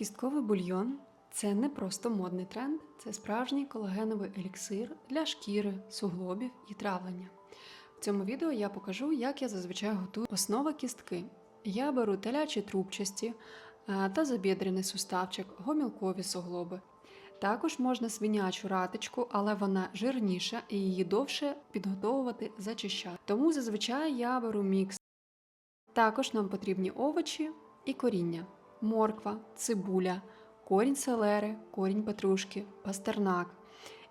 Кістковий бульйон це не просто модний тренд, це справжній колагеновий еліксир для шкіри, суглобів і травлення. В цьому відео я покажу, як я зазвичай готую основа кістки. Я беру телячі трубчасті е, та забідрений суставчик, гомілкові суглоби. Також можна свинячу ратичку, але вона жирніша і її довше підготовувати зачищати. Тому зазвичай я беру мікс. Також нам потрібні овочі і коріння: морква, цибуля, корінь селери, корінь петрушки, пастернак.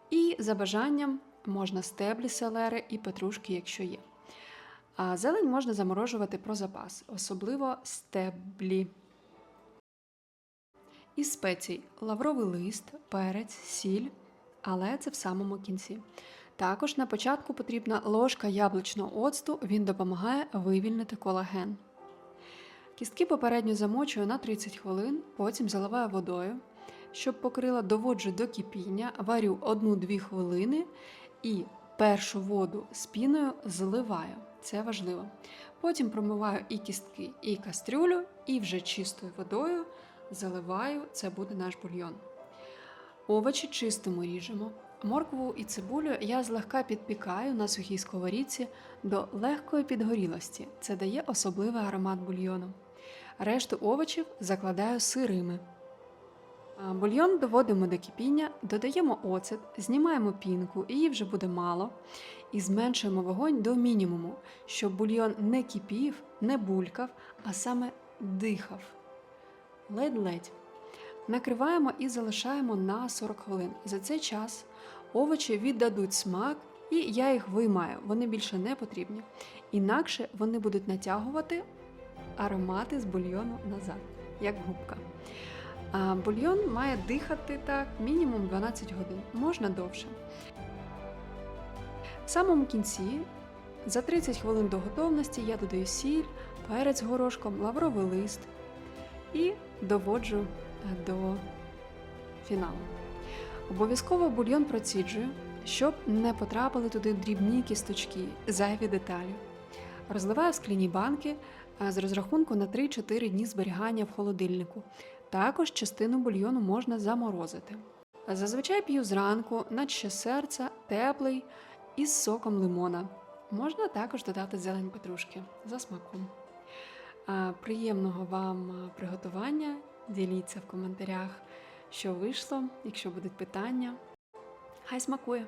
І за бажанням можна стеблі селери і петрушки, якщо є. А зелень можна заморожувати про запас, особливо стеблі. Із спецій лавровий лист, перець, сіль, але це в самому кінці. Також на початку потрібна ложка яблучного оцту, він допомагає вивільнити колаген. Кістки попередньо замочую на 30 хвилин, потім заливаю водою. Щоб покрила, доводжу до кипіння, варю 1-2 хвилини і першу воду з піною зливаю. Це важливо. Потім промиваю і кістки, і кастрюлю, і вже чистою водою заливаю, це буде наш бульйон. Овочі чистимо ріжемо. Моркву і цибулю я злегка підпікаю на сухій сковорідці до легкої підгорілості. Це дає особливий аромат бульйону. Решту овочів закладаю сирими. Бульйон доводимо до кипіння, додаємо оцет, знімаємо пінку, її вже буде мало, і зменшуємо вогонь до мінімуму, щоб бульйон не кипів, не булькав, а саме дихав. Ледь-ледь. Накриваємо і залишаємо на 40 хвилин. За цей час овочі віддадуть смак, і я їх виймаю, вони більше не потрібні. Інакше вони будуть натягувати аромати з бульйону назад, як губка. А бульйон має дихати так мінімум 12 годин, можна довше. В самому кінці, за 30 хвилин до готовності, я додаю сіль, перець горошком, лавровий лист і доводжу е, до фіналу. Обов'язково бульйон проціджую, щоб не потрапили туди дрібні кісточки, зайві деталі. Розливаю скляні банки е, з розрахунку на 3-4 дні зберігання в холодильнику. Також частину бульйону можна заморозити. Зазвичай п'ю зранку, наче серця, теплий із соком лимона. Можна також додати зелень петрушки за смаком. Приємного вам приготування. Діліться в коментарях, що вийшло, якщо будуть питання. Хай смакує!